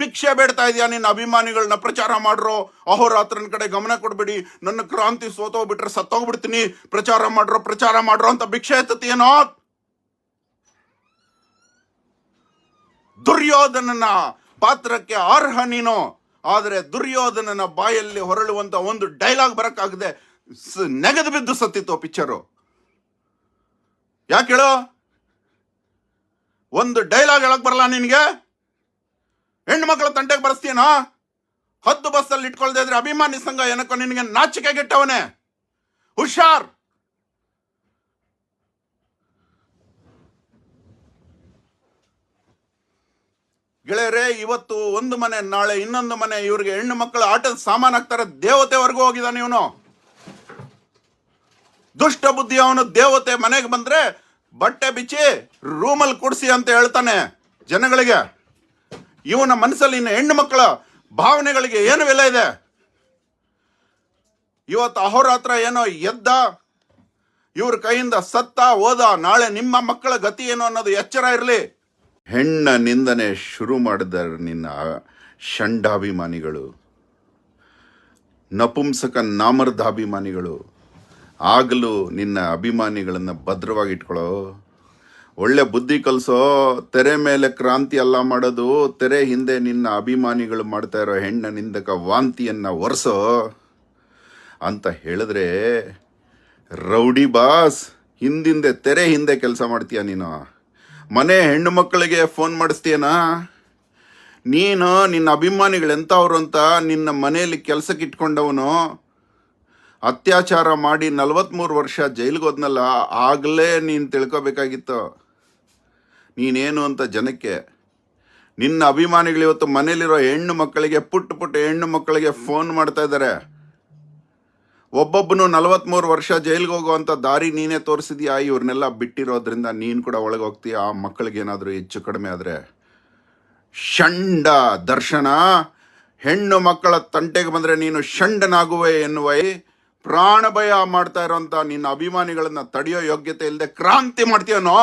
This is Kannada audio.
ಭಿಕ್ಷೆ ಬೇಡ್ತಾ ಇದೆಯಾ? ನಿನ್ನ ಅಭಿಮಾನಿಗಳನ್ನ ಪ್ರಚಾರ ಮಾಡ್ರೋ ಅಹೋರಾತ್ರನ ಕಡೆ ಗಮನ ಕೊಡ್ಬೇಡಿ. ನನ್ನ ಕ್ರಾಂತಿ ಸೋತೋಗ್ಬಿಟ್ರೆ ಸತ್ತೋಗ್ಬಿಡ್ತೀನಿ. ಪ್ರಚಾರ ಮಾಡ್ರೋ ಪ್ರಚಾರ ಮಾಡ್ರೋ ಅಂತ ಭಿಕ್ಷೆ ಏನೋ? ದುರ್ಯೋಧನನ ಪಾತ್ರಕ್ಕೆ ಅರ್ಹ ನೀನು. ಆದರೆ ದುರ್ಯೋಧನನ ಬಾಯಲ್ಲಿ ಹೊರಳುವಂತ ಒಂದು ಡೈಲಾಗ್ ಬರಕ್ಕಾಗದೆ ನೆಗೆದು ಬಿದ್ದು ಸತ್ತಿತ್ತು ಪಿಕ್ಚರು ಯಾಕೆ ಹೇಳೋ? ಒಂದು ಡೈಲಾಗ್ ಹೇಳಕ್ ಬರಲ್ಲ ನಿನಗೆ? ಹೆಣ್ಣು ಮಕ್ಕಳ ತಂಟೆಗೆ ಬರೆಸ್ತೀನೋ ಹತ್ತು ಬಸ್ಸಲ್ಲಿ ಇಟ್ಕೊಳ್ದೆ ಇದ್ರೆ ಅಭಿಮಾನಿ ಸಂಘ ಏನಕ್ಕೋ ನಿನಗೆ ನಾಚಿಕೆ ಗೆಟ್ಟವನೇ ಹುಷಾರ್. ಗೆಳೆಯರೇ, ಇವತ್ತು ಒಂದು ಮನೆ, ನಾಳೆ ಇನ್ನೊಂದು ಮನೆ. ಇವ್ರಿಗೆ ಹೆಣ್ಣು ಮಕ್ಕಳು ಆಟದ ಸಾಮಾನು ಹಾಕ್ತಾರೆ. ದೇವತೆವರೆಗೂ ಹೋಗಿದ್ದಾನೆ ಇವನು ದುಷ್ಟ ಬುದ್ಧಿ ಅವನು ದೇವತೆ ಮನೆಗೆ ಬಂದ್ರೆ ಬಟ್ಟೆ ಬಿಚ್ಚಿ ರೂಮಲ್ಲಿ ಕುಡಿಸಿ ಅಂತ ಹೇಳ್ತಾನೆ ಜನಗಳಿಗೆ. ಇವನ ಮನಸ್ಸಲ್ಲಿ ಇನ್ನು ಹೆಣ್ಣು ಮಕ್ಕಳ ಭಾವನೆಗಳಿಗೆ ಏನು ಬೆಲೆ ಇದೆ? ಇವತ್ತು ಅಹೋರಾತ್ರ ಏನೋ ಎದ್ದ, ಇವ್ರ ಕೈಯಿಂದ ಸತ್ತ, ಹೋದ, ನಾಳೆ ನಿಮ್ಮ ಮಕ್ಕಳ ಗತಿ ಏನು ಅನ್ನೋದು ಎಚ್ಚರ ಇರಲಿ. ಹೆಣ್ಣ ನಿಂದನೆ ಶುರು ಮಾಡಿದ್ದಾರೆ ನಿನ್ನ ಷಂಡಾಭಿಮಾನಿಗಳು. ನಪುಂಸಕ ನಾಮರ್ಧಾಭಿಮಾನಿಗಳು ಆಗಲೂ ನಿನ್ನ ಅಭಿಮಾನಿಗಳನ್ನು ಭದ್ರವಾಗಿ ಇಟ್ಕೊಳ್ಳೋ ಒಳ್ಳೆ ಬುದ್ಧಿ ಕಲಿಸೋ, ತೆರೆ ಮೇಲೆ ಕ್ರಾಂತಿ ಎಲ್ಲ ಮಾಡೋದು, ತೆರೆ ಹಿಂದೆ ನಿನ್ನ ಅಭಿಮಾನಿಗಳು ಮಾಡ್ತಾ ಇರೋ ಹೆಣ್ಣ ನಿಂದಕ ವಾಂತಿಯನ್ನ ಒರೆಸೋ? ಅಂತ ಹೇಳಿದ್ರೆ, ರೌಡಿ ಬಾಸ್, ಹಿಂದಿಂದೆ, ತೆರೆ ಹಿಂದೆ ಕೆಲಸ ಮಾಡ್ತೀಯ ನೀನು? ಮನೆ ಹೆಣ್ಣು ಮಕ್ಕಳಿಗೆ ಫೋನ್ ಮಾಡಿಸ್ತೀಯನಾ? ನೀನು ನಿನ್ನ ಅಭಿಮಾನಿಗಳು ಎಂಥವ್ರು ಅಂತ ನಿನ್ನ ಮನೆಯಲ್ಲಿ ಕೆಲಸಕ್ಕೆ ಇಟ್ಕೊಂಡವನು? ಅತ್ಯಾಚಾರ ಮಾಡಿ ನಲವತ್ತ್ಮೂರು ವರ್ಷ ಜೈಲಿಗೆ ಹೋದ್ನಲ್ಲ ಆಗಲೇ ನೀನು ತಿಳ್ಕೊಬೇಕಾಗಿತ್ತು. ನೀನೇನು ಅಂತ ಜನಕ್ಕೆ, ನಿನ್ನ ಅಭಿಮಾನಿಗಳು ಇವತ್ತು ಮನೆಯಲ್ಲಿರೋ ಹೆಣ್ಣು ಮಕ್ಕಳಿಗೆ, ಪುಟ್ಟ ಪುಟ್ಟ ಹೆಣ್ಣು ಮಕ್ಕಳಿಗೆ ಫೋನ್ ಮಾಡ್ತಾ ಇದ್ದಾರೆ. ಒಬ್ಬೊಬ್ಬನು ನಲವತ್ಮೂರು ವರ್ಷ ಜೈಲಿಗೆ ಹೋಗುವಂಥ ದಾರಿ ನೀನೇ ತೋರಿಸಿದ್ಯಾ? ಇವ್ರನ್ನೆಲ್ಲ ಬಿಟ್ಟಿರೋದ್ರಿಂದ ನೀನು ಕೂಡ ಒಳಗೆ ಹೋಗ್ತೀಯ? ಆ ಮಕ್ಕಳಿಗೆ ಏನಾದರೂ ಹೆಚ್ಚು ಕಡಿಮೆ ಆದರೆ. ಷಂಡ ದರ್ಶನ, ಹೆಣ್ಣು ಮಕ್ಕಳ ತಂಟೆಗೆ ಬಂದರೆ ನೀನು ಷಂಡನಾಗುವೆ ಎನ್ನುವ, ಪ್ರಾಣಭಯ ಮಾಡ್ತಾ ಇರೋಂಥ ನಿನ್ನ ಅಭಿಮಾನಿಗಳನ್ನು ತಡೆಯೋ ಯೋಗ್ಯತೆ ಇಲ್ಲದೆ ಕ್ರಾಂತಿ ಮಾಡ್ತೀಯನೋ?